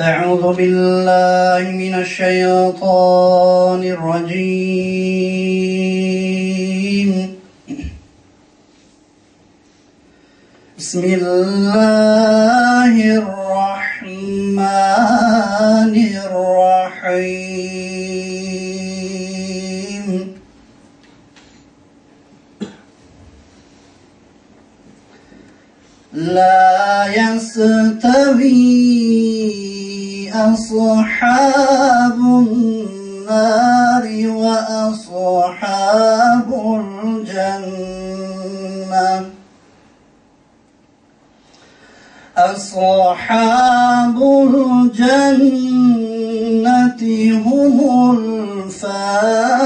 أعوذ بالله من الشيطان الرجيم. بسم الله الرحمن الرحيم. لا يستوي أصحاب النار وأصحاب الجنة أصحاب الجنة هم الفائزون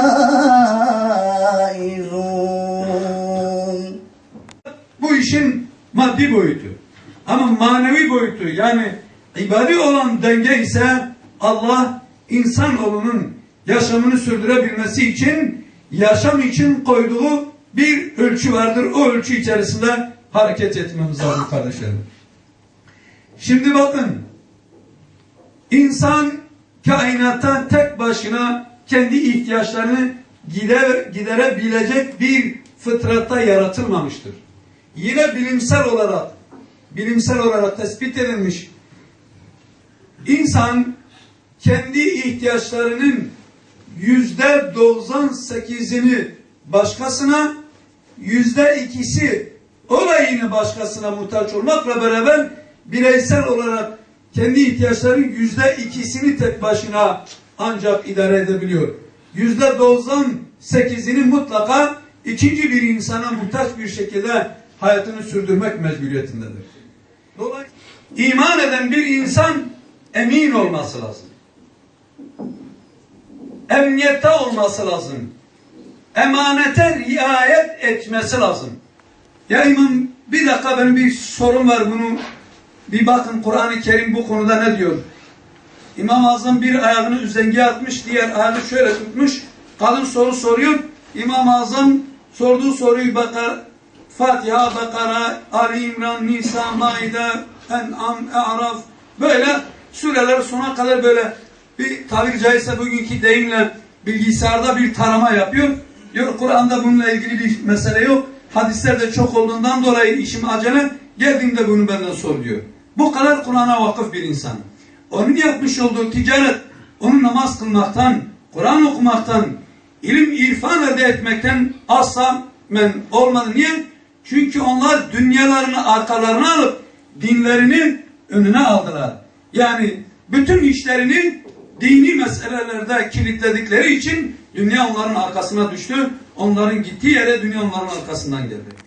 Bu işin maddi boyutu. Ama manevi boyutu yani ibadi olan denge ise Allah insanoğlunun yaşamını sürdürebilmesi için yaşam için koyduğu bir ölçü vardır. O ölçü içerisinde hareket etmemiz lazım kardeşlerim. Şimdi bakın insan kainatta tek başına kendi ihtiyaçlarını gider, giderebilecek bir fıtratta yaratılmamıştır. Yine bilimsel olarak bilimsel olarak tespit edilmiş insan kendi ihtiyaçlarının yüzde 98'ini başkasına yüzde ikisi o da yine başkasına muhtaç olmakla beraber bireysel olarak kendi ihtiyaçlarının yüzde ikisini tek başına ancak idare edebiliyor. Yüzde doksan sekizini mutlaka ikinci bir insana muhtaç bir şekilde hayatını sürdürmek mecburiyetindedir. Dolayısıyla iman eden bir insan emin olması lazım. Emniyette olması lazım. Emanete riayet etmesi lazım. Ya imam bir dakika benim bir sorum var bunu bir bakın Kur'an-ı Kerim bu konuda ne diyor? İmam Azam bir ayağını üzengeye atmış, diğer ayağını şöyle tutmuş. Kadın soru soruyor. İmam Azam sorduğu soruyu bakar. Fatiha, Bakara, Ali İmran, Nisa, Maide, En'am, E'raf böyle sureler sona kadar böyle bir tabiri caizse bugünkü deyimle bilgisayarda bir tarama yapıyor. Diyor Kur'an'da bununla ilgili bir mesele yok. Hadisler de çok olduğundan dolayı işim acele. Geldiğimde bunu benden sor diyor. Bu kadar Kur'an'a vakıf bir insan. Onun yapmış olduğu ticaret, onun namaz kılmaktan, Kur'an okumaktan, ilim irfan elde etmekten asla men olmadı. Niye? Çünkü onlar dünyalarını arkalarına alıp dinlerini önüne aldılar. Yani bütün işlerini dini meselelerde kilitledikleri için dünya onların arkasına düştü. Onların gittiği yere dünya onların arkasından geldi.